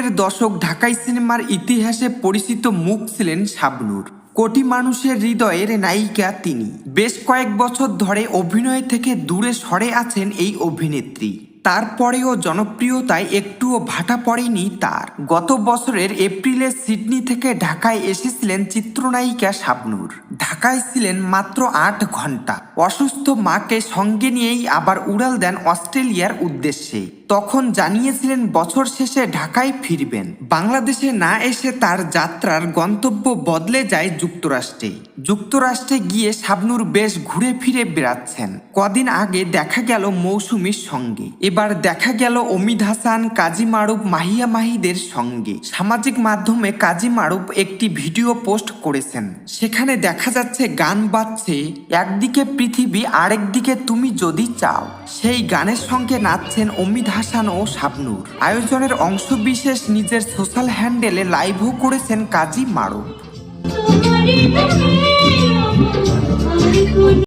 নব্বইয়ের দশক ঢাকাই সিনেমার ইতিহাসে পরিচিত মুখ ছিলেন শাবনুর। কোটি মানুষের হৃদয়ের নায়িকা তিনি। বেশ কয়েক বছর ধরে অভিনয় থেকে দূরে সরে আছেন এই অভিনেত্রী। তারপরেও জনপ্রিয়তায় একটুও ভাটা পড়েনি তার। গত বছরের এপ্রিলে সিডনি থেকে ঢাকায় এসেছিলেন চিত্রনায়িকা শাবনূর। ঢাকায় ছিলেন মাত্র আট ঘণ্টা অসুস্থ মাকে সঙ্গে নিয়েই আবার উড়াল দেন অস্ট্রেলিয়ার উদ্দেশ্যে। তখন জানিয়েছিলেন বছর শেষে ঢাকায় ফিরবেন। বাংলাদেশে না এসে তার যাত্রার গন্তব্য বদলে যায় যুক্তরাষ্ট্রে। যুক্তরাষ্ট্রে গিয়ে শাবনূর বেশ ঘুরে ফিরে বেড়াচ্ছেন। কদিন আগে দেখা গেল মৌসুমীর সঙ্গে। এবার দেখা গেল অমিত হাসান, কাজী মারুফ, মাহিয়া মাহিদের সঙ্গে। সামাজিক মাধ্যমে কাজী মারুফ একটি ভিডিও পোস্ট করেছেন। সেখানে দেখা যাচ্ছে, গান বাজছে, একদিকে পৃথিবী, আরেকদিকে তুমি যদি চাও। সেই গানের সঙ্গে নাচছেন অমিত হাসান ও শাবনূর। আয়োজনের অংশবিশেষ নিজের সোশ্যাল হ্যান্ডেলে লাইভও করেছেন কাজী মারুফ।